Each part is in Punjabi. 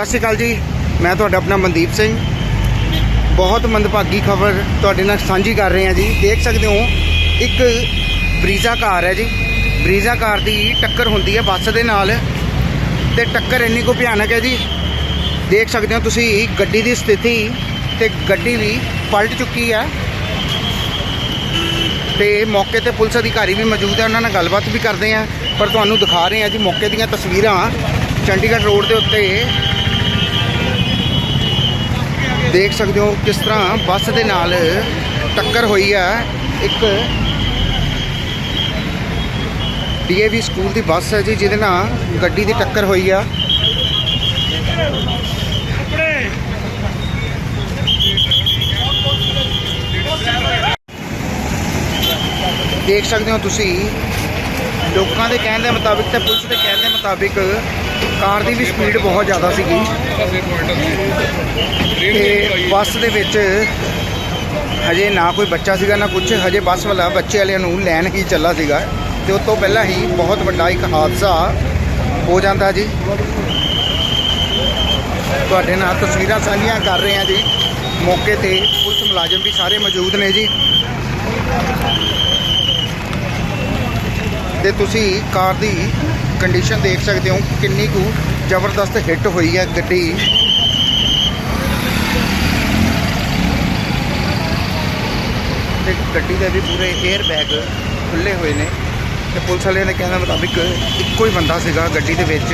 ਸਤਿ ਸ਼੍ਰੀ ਅਕਾਲ ਜੀ। ਮੈਂ ਤੁਹਾਡਾ ਆਪਣਾ ਮਨਦੀਪ ਸਿੰਘ। ਬਹੁਤ ਮੰਦਭਾਗੀ ਖਬਰ ਤੁਹਾਡੇ ਨਾਲ ਸਾਂਝੀ ਕਰ ਰਹੇ ਹਾਂ ਜੀ। ਦੇਖ ਸਕਦੇ ਹੋ, ਇੱਕ ਬਰੀਜ਼ਾ ਕਾਰ ਹੈ ਜੀ। ਬਰੀਜ਼ਾ ਕਾਰ ਦੀ ਟੱਕਰ ਹੁੰਦੀ ਹੈ ਬੱਸ ਦੇ ਨਾਲ ਤੇ ਟੱਕਰ ਇੰਨੀ ਕੁ ਭਿਆਨਕ ਹੈ ਜੀ। ਦੇਖ ਸਕਦੇ ਹੋ ਤੁਸੀਂ, ਗੱਡੀ ਦੀ ਸਥਿਤੀ ਤੇ ਗੱਡੀ ਵੀ ਪਲਟ ਚੁੱਕੀ ਹੈ। ਤੇ ਮੌਕੇ ਤੇ ਪੁਲਿਸ ਅਧਿਕਾਰੀ ਵੀ ਮੌਜੂਦ ਹੈ, ਉਹਨਾਂ ਨਾਲ ਗੱਲਬਾਤ ਵੀ ਕਰਦੇ ਆ ਪਰ ਤੁਹਾਨੂੰ ਦਿਖਾ ਰਹੇ ਆ ਜੀ, ਮੌਕੇ ਦੀਆਂ ਤਸਵੀਰਾਂ ਚੰਡੀਗੜ੍ਹ ਰੋਡ ਦੇ ਉੱਤੇ। ਦੇਖ ਸਕਦੇ ਹੋ ਕਿਸ ਤਰ੍ਹਾਂ ਬੱਸ ਦੇ ਨਾਲ ਟੱਕਰ ਹੋਈ ਹੈ। ਇੱਕ ਡੀਏਵੀ ਸਕੂਲ ਦੀ ਬੱਸ ਹੈ ਜੀ, ਜਿਹਦੇ ਨਾਲ ਗੱਡੀ ਦੀ ਟੱਕਰ ਹੋਈ ਆ। ਦੇਖ ਸਕਦੇ ਹੋ ਤੁਸੀਂ, ਲੋਕਾਂ ਦੇ ਕਹਿਣ ਦੇ ਮੁਤਾਬਿਕ ਤੇ ਪੁਲਿਸ ਦੇ ਕਹਿਣ ਦੇ ਮੁਤਾਬਿਕ ਕਾਰ ਦੀ ਵੀ ਸਪੀਡ ਬਹੁਤ ਜ਼ਿਆਦਾ ਸੀਗੀ। ਤੇ ਬੱਸ ਦੇ ਵਿੱਚ ਹਜੇ ਨਾ ਕੋਈ ਬੱਚਾ ਸੀਗਾ, ਨਾ ਕੁਝ ਹਜੇ ਬੱਸ ਵਾਲਾ ਬੱਚੇ ਵਾਲਿਆਂ ਨੂੰ ਲੈਣ ਹੀ ਚੱਲਾ ਸੀਗਾ। ਤੇ ਉਸ ਤੋਂ ਪਹਿਲਾਂ ਹੀ ਬਹੁਤ ਵੱਡਾ ਇੱਕ ਹਾਦਸਾ ਹੋ ਜਾਂਦਾ ਜੀ। ਤੁਹਾਡੇ ਨਾਲ ਤਸਵੀਰਾਂ ਸਾਂਝੀਆਂ ਕਰ ਰਹੇ ਹਾਂ ਜੀ। ਮੌਕੇ ਤੇ ਪੁਲਿਸ ਮੁਲਾਜ਼ਮ ਵੀ ਸਾਰੇ ਮੌਜੂਦ ਨੇ ਜੀ। ਤੇ ਤੁਸੀਂ ਕਾਰ ਦੀ ਕੰਡੀਸ਼ਨ ਦੇਖ ਸਕਦੇ ਹੋ ਕਿੰਨੀ ਕੁ ਜ਼ਬਰਦਸਤ ਹਿੱਟ ਹੋਈ ਹੈ ਗੱਡੀ ਤੇ ਗੱਡੀ ਦੇ ਵੀ ਪੂਰੇ 에ਅਰ ਬੈਗ ਖੁੱਲੇ ਹੋਏ ਨੇ। ਤੇ ਪੁਲਿਸ ਵਾਲਿਆਂ ਦੇ ਕਹਿਣ ਦੇ ਮੁਤਾਬਿਕ ਇੱਕੋ ਹੀ ਬੰਦਾ ਸੀਗਾ ਗੱਡੀ ਦੇ ਵਿੱਚ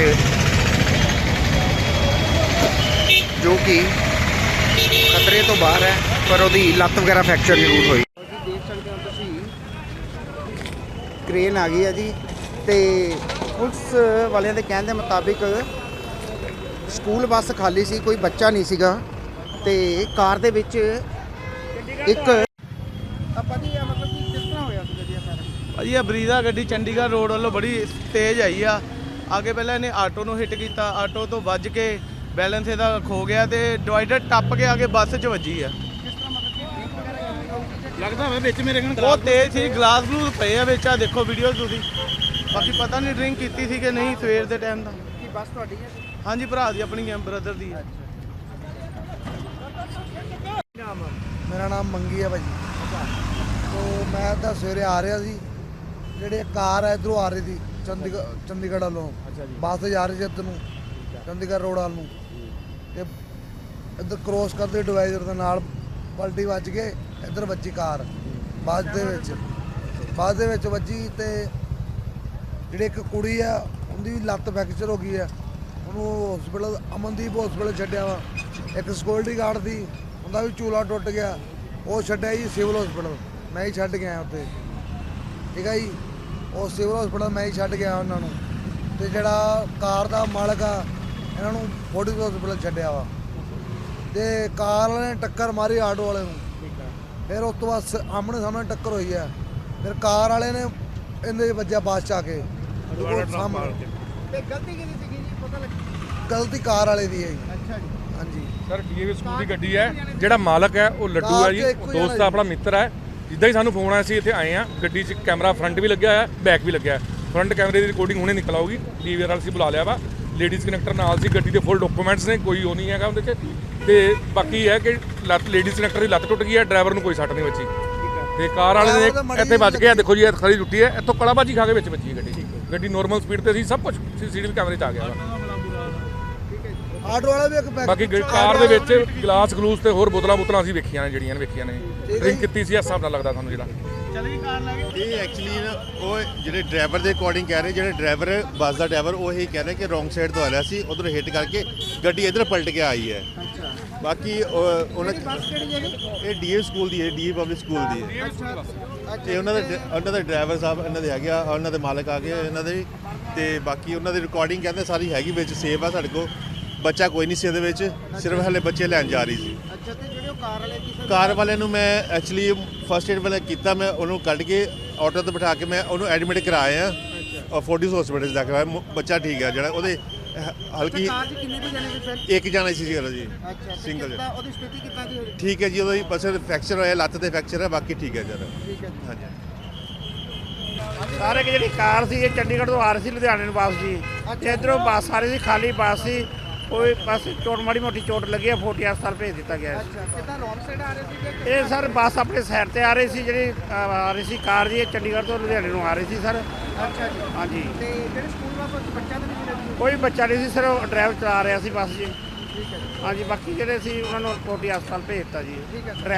ਜੋ ਕਿ ਖਤਰੇ ਤੋਂ ਬਾਹਰ ਹੈ ਪਰ ਉਹਦੀ ਲੱਤ ਵਗੈਰਾ ਫ੍ਰੈਕਚਰ ਜ਼ਰੂਰ ਹੋਈ। ਦੇਖ ਸਕਦੇ ਹੋ ਤੁਸੀਂ। ਕ੍ਰੇਨ ਆ ਗਈ ਹੈ ਜੀ ਤੇ ਪੁਲਿਸ ਵਾਲਿਆਂ ਦੇ ਕਹਿਣ ਦੇ ਮੁਤਾਬਿਕ ਸਕੂਲ ਬੱਸ ਖਾਲੀ ਸੀ ਕੋਈ ਬੱਚਾ ਨਹੀਂ ਸੀਗਾ ਤੇ ਕਾਰ ਦੇ ਵਿੱਚ ਇੱਕ ਆਪਾਂ ਜੀ ਮਤਲਬ ਕਿ ਕਿਸ ਤਰ੍ਹਾਂ ਹੋਇਆ ਸੀਗਾ ਜੀ ਸਾਰਾ? ਭਾਜੀ ਇਹ ਬਰੀਜ਼ਾ ਗੱਡੀ ਚੰਡੀਗੜ੍ਹ ਰੋਡ ਵੱਲੋਂ ਬੜੀ ਤੇਜ਼ ਆਈ ਆ। ਅੱਗੇ ਪਹਿਲਾਂ ਇਹਨੇ ਆਟੋ ਨੂੰ ਹਿੱਟ ਕੀਤਾ ਆਟੋ ਤੋਂ ਵੱਜ ਕੇ ਬੈਲੈਂਸ ਇਹਦਾ ਖੋ ਗਿਆ ਤੇ ਡਿਵਾਈਡਰ ਟੱਪ ਕੇ ਆ ਕੇ ਬੱਸ 'ਚ ਵੱਜੀ ਆ। ਲੱਗਦਾ ਵਾ ਵਿੱਚ ਮੇਰੇ ਖਣ ਬਹੁਤ ਤੇਜ਼ ਸੀ ਗਲਾਸ ਗਲੂਸ ਪਏ ਆ ਵਿੱਚ ਆ ਦੇਖੋ ਵੀਡੀਓ ਤੁਸੀਂ। ਬਾਕੀ ਪਤਾ ਨਹੀਂ ਡਰਿੰਕ ਕੀਤੀ ਸੀ ਕਿ ਨਹੀਂ ਸਵੇਰ ਦੇ ਟਾਈਮ ਦਾ। ਕੀ ਬੱਸ ਤੁਹਾਡੀ ਹੈ? ਹਾਂਜੀ ਭਰਾ ਦੀ ਆਪਣੀ ਬ੍ਰਦਰ ਦੀ ਆ। ਮੇਰਾ ਨਾਮ ਮੰਗੀ ਹੈ ਭਾਜੀ। ਤੋ ਮੈਂ ਤਾਂ ਸਵੇਰੇ ਆ ਰਿਹਾ ਸੀ। ਜਿਹੜੇ ਕਾਰ ਹੈ ਇਧਰੋਂ ਆ ਰਹੀ ਸੀ ਚੰਡੀਗੜ੍ਹ ਚੰਡੀਗੜ੍ਹ ਵੱਲੋਂ। ਬੱਸ ਜਾ ਰਹੀ ਸੀ ਇੱਧਰ ਨੂੰ ਚੰਡੀਗੜ੍ਹ ਰੋਡ ਵੱਲ ਨੂੰ। ਤੇ ਇੱਧਰ ਕ੍ਰੋਸ ਕਰਦੇ ਡਿਵਾਈਡਰ ਦੇ ਨਾਲ ਪਲਟੀ ਵੱਜ ਕੇ ਇੱਧਰ ਵੱਜੀ ਕਾਰ ਬੱਸ ਦੇ ਵਿੱਚ। ਬੱਸ ਦੇ ਵਿੱਚ ਵੱਜੀ ਤੇ ਜਿਹੜੀ ਇੱਕ ਕੁੜੀ ਆ ਉਹਦੀ ਵੀ ਲੱਤ ਫ੍ਰੈਕਚਰ ਹੋ ਗਈ ਆ। ਉਹਨੂੰ ਹਸਪੀਟਲ ਅਮਨਦੀਪ ਹਸਪੀਟਲ ਛੱਡਿਆ ਵਾ। ਇੱਕ ਸਿਕਿਉਰਿਟੀ ਗਾਰਡ ਦੀ ਉਹਦਾ ਵੀ ਚੂਲਾ ਟੁੱਟ ਗਿਆ। ਉਹ ਛੱਡਿਆ ਜੀ ਸਿਵਲ ਹਸਪੀਟਲ ਮੈਂ ਹੀ ਛੱਡ ਗਿਆ ਉੱਥੇ। ਠੀਕ ਹੈ ਜੀ? ਉਹ ਸਿਵਲ ਹਸਪੀਟਲ ਮੈਂ ਹੀ ਛੱਡ ਗਿਆ ਉਹਨਾਂ ਨੂੰ। ਤੇ ਜਿਹੜਾ ਕਾਰ ਦਾ ਮਾਲਕ ਆ ਇਹਨਾਂ ਨੂੰ ਫੋਰਟਿਸ ਹਸਪੀਟਲ ਛੱਡਿਆ ਵਾ। ਤੇ ਕਾਰ ਵਾਲੇ ਨੇ ਟੱਕਰ ਮਾਰੀ ਆਟੋ ਵਾਲੇ ਨੂੰ। ਫਿਰ ਉਸ ਤੋਂ ਬਾਅਦ ਆਮਣੇ ਸਾਹਮਣੇ ਟੱਕਰ ਹੋਈ ਆ। ਫਿਰ ਕਾਰ ਵਾਲੇ ਨੇ ਇਹਦੇ ਵੱਜਿਆ ਬੱਸ ਚ ਆ ਕੇ। ਉਹ ਸਾਹਮਣੇ। ਤੇ। ਗਲਤੀ ਕਿਹਦੀ ਸੀਗੀ ਜੀ? ਪਤਾ ਲੱਗ ਗਲਤੀ ਕਾਰ ਵਾਲੇ ਦੀ ਹੈ ਜੀ। ਅੱਛਾ ਜੀ। ਹਾਂਜੀ। ਸਰ ਡੀਏਵੀ ਸਕੂਲ ਦੀ ਗੱਡੀ ਹੈ ਜਿਹੜਾ ਮਾਲਕ ਹੈ ਉਹ ਲੱਡੂ ਹੈ ਜੀ ਦੋਸਤ ਆਪਣਾ ਮਿੱਤਰ ਹੈ। ਜਿੱਦਾਂ ਹੀ ਸਾਨੂੰ ਫੋਨ ਆਇਆ ਸੀ ਇੱਥੇ ਆਏ ਆ ਗੱਡੀ 'ਚ ਕੈਮਰਾ ਫਰੰਟ ਵੀ ਲੱਗਿਆ ਹੋਇਆ ਬੈਕ ਵੀ ਲੱਗਿਆ ਫਰੰਟ ਕੈਮਰੇ ਦੀ ਰਿਕਾਰਡਿੰਗ ਹੁਣੇ ਨਿਕਲ ਆਊਗੀ। ਡੀਵੀਆਰ ਵਾਲ ਸੀ ਬੁਲਾ ਲਿਆ ਵਾ। ਲੇਡੀਜ਼ ਕਨੈਕਟਰ ਨਾਲ ਸੀ ਗੱਡੀ ਦੇ ਫੁੱਲ ਡਾਕੂਮੈਂਟਸ ਨੇ ਕੋਈ ਉਹ ਨਹੀਂ ਹੈਗਾ ਉਹਦੇ 'ਚ। ਤੇ ਬਾਕੀ ਹੈ ਕਿ ਲੱਤ ਲੇਡੀਜ਼ ਕਨੈਕਟਰ ਦੀ ਲੱਤ ਟੁੱਟ ਗਈ ਹੈ ਡਰਾਈਵਰ ਨੂੰ ਕੋਈ ਸੱਟ ਨਹੀਂ ਵੱਜੀ। ਤੇ ਕਾਰ ਵਾਲੇ ਨੇ ਇੱਥੇ ਵੱਜ ਗਿਆ ਦੇਖੋ ਜੀ ਇਹ ਖੜੀ ਟੁੱਟੀ ਹੈ। ਇੱਥੋਂ ਕਲਾਬਾਜੀ ਖਾ ਕੇ ਵਿੱਚ ਵੱਜੀ ਹੈ ਗੱਡੀ ਗੱਡੀ ਨਾਰਮਲ ਸਪੀਡ ਤੇ ਸੀ ਸਭ ਕੁਝ ਸੀਸੀਟੀਵੀ ਕੈਮਰੇ 'ਚ ਆ ਗਿਆ ਆਟੋ ਵਾਲਾ ਵੀ ਇੱਕ ਪੈਕ ਬਾਕੀ ਕਾਰ ਦੇ ਵਿੱਚ ਗਲਾਸ ਗਲੂਸ ਤੇ ਹੋਰ ਬੋਤਲਾਂ ਬੋਤਲਾਂ ਅਸੀਂ ਵੇਖੀਆਂ ਨੇ ਜਿਹੜੀਆਂ ਨੇ ਵੇਖੀਆਂ ਨੇ। ਡਰਿੰਕ ਕੀਤੀ ਸੀ ਇਸ ਹਿਸਾਬ ਨਾਲ ਲੱਗਦਾ ਸਾਨੂੰ ਜਿਹੜਾ। ਇਹ ਐਕਚੁਅਲੀ ਨਾ ਉਹ ਜਿਹੜੇ ਡਰਾਈਵਰ ਦੇ ਅਕੋਰਡਿੰਗ ਕਹਿ ਰਹੇ ਜਿਹੜੇ ਡਰਾਈਵਰ ਬੱਸ ਦਾ ਡਰਾਈਵਰ ਉਹ ਇਹ ਕਹਿ ਰਿਹਾ ਕਿ ਰੋਂਗ ਸਾਈਡ ਤੋਂ ਆ ਰਿਹਾ ਸੀ ਉਧਰ ਹਿੱਟ ਕਰਕੇ ਗੱਡੀ ਇਧਰ ਪਲਟ ਕੇ ਆਈ ਹੈ। ਬਾਕੀ ਉਹ- ਉਹਨਾਂ ਇਹ ਡੀਏ ਸਕੂਲ ਦੀ ਹੈ ਡੀਏ ਪਬਲਿਕ ਸਕੂਲ ਦੀ। ਹੈ ਤੇ ਉਹਨਾਂ ਦਾ ਉਹਨਾਂ ਦਾ ਡਰਾਈਵਰ ਸਾਹਿਬ ਇਹਨਾਂ ਦੇ ਆ ਉਹਨਾਂ ਦੇ ਮਾਲਕ ਆ ਗਏ ਆ ਇਹਨਾਂ ਦੇ ਤੇ ਬਾਕੀ ਉਹਨਾਂ ਦੀ ਰਿਕਾਰਡਿੰਗ ਕਹਿੰਦੇ ਸਾਰੀ ਹੈਗੀ ਵਿੱਚ ਸੇਵ ਆ ਸਾਡੇ ਕੋਲ। ਬੱਚਾ ਕੋਈ ਨਹੀਂ ਸੀ ਇਹਦੇ ਵਿੱਚ ਸਿਰਫ ਹਲੇ ਬੱਚੇ ਲੈਣ ਜਾ ਰਹੀ ਸੀ। ਅੱਛਾ ਤੇ ਜਿਹੜੇ ਉਹ ਕਾਰ ਵਾਲੇ ਕੀ ਕਾਰ ਵਾਲੇ ਨੂੰ ਮੈਂ ਐਕਚੁਅਲੀ ਫਸਟ ਏਡ ਵਾਲਾ ਕੀਤਾ ਮੈਂ ਉਹਨੂੰ ਕੱਢ ਕੇ ਆਟੋ ਤੇ ਬਿਠਾ ਕੇ ਮੈਂ ਉਹਨੂੰ ਐਡਮਿਟ ਕਰਾਇਆ। ਔਰ ਫੋਰਟਿਸ ਹਸਪੀਟਲ ਦਾ ਕਰਵਾਇਆ ਮੁ- ਬੱਚਾ ਠੀਕ ਹੈ ਜਿਹੜਾ ਉਹਦੇ ਹਲਕੀ ਕਾਰ 'ਚ ਕਿੰਨੇ ਕੁ ਜਣੇ ਸੀ ਸਰ ਇੱਕ ਜਾਣਾ ਸੀ ਜਿਹੜਾ ਜੀ ਅੱਛਾ ਤੇ Single ਕਿੱਦਾਂ ਉਹਦੀ ਸਥਿਤੀ ਕਿੱਦਾਂ ਦੀ ਹੋਈ? ਠੀਕ ਹੈ ਜੀ ਉਹਦਾ ਬਸ ਫ੍ਰੈਕਚਰ ਹੋਇਆ ਲੱਤ ਤੇ ਫ੍ਰੈਕਚਰ ਹੈ ਬਾਕੀ ਠੀਕ ਹੈ ਜਰਾ ਠੀਕ ਹੈ ਹਾਂਜੀ। ਸਾਰੇ ਕਿ ਜਿਹੜੀ ਕਾਰ ਸੀ ਇਹ ਚੰਡੀਗੜ੍ਹ ਤੋਂ ਆ ਰਹੀ ਸੀ ਲੁਧਿਆਣੇ ਨੂੰ ਵਾਪਸ ਜੀ। ਤੇ ਇਧਰੋਂ ਬੱਸ ਆ ਰਹੀ ਸੀ ਖਾਲੀ ਬੱਸ ਸੀ। ਕੋਈ ਬਸ ਚੋਟ ਮਾੜੀ ਮੋਟੀ ਚੋਟ ਲੱਗੀ ਆ ਫੋਟੀ ਹਸਪਤਾਲ ਭੇਜ ਦਿੱਤਾ ਗਿਆ ਹੈ। ਅੱਛਾ ਕਿੱਦਾਂ ਰੌਂਗ ਸਾਈਡ ਆ ਰਹੇ ਸੀ ਕਿ ਇਹ ਸਰ ਬੱਸ ਆਪਣੇ ਸਾਈਡ ਤੇ ਆ ਰਹੀ ਸੀ ਜਿਹੜੀ ਅ, ਆ ਰਹੀ ਸੀ ਕਾਰ ਜੀ ਇਹ ਚੰਡੀਗੜ੍ਹ ਤੋਂ ਲੁਧਿਆਣੇ ਨੂੰ ਆ ਰਹੀ ਸੀ ਸਰ। ਅੱਛਾ ਜੀ। ਹਾਂਜੀ। ਤੇ ਜਿਹੜੇ ਸਕੂਲ ਵਾਪਸ ਬੱਚਾ ਤਾਂ ਨਹੀਂ ਸੀ ਕੋਈ ਬੱਚਾ ਨਹੀਂ ਸੀ ਸਰ ਡਰਾਈਵਰ ਚਲਾ ਰਿਹਾ ਸੀ ਬੱਸ ਜੀ। ਹਾਂਜੀ ਬਾਕੀ ਜਿਹੜੇ ਸੀ ਉਹਨਾਂ ਨੂੰ ਕੋਟੀ ਹਸਪਤਾਲ ਭੇਜ ਦਿੱਤਾ ਜੀ। ਠੀਕ ਹੈ ਸਰ। ਡਰਾਈਵਰ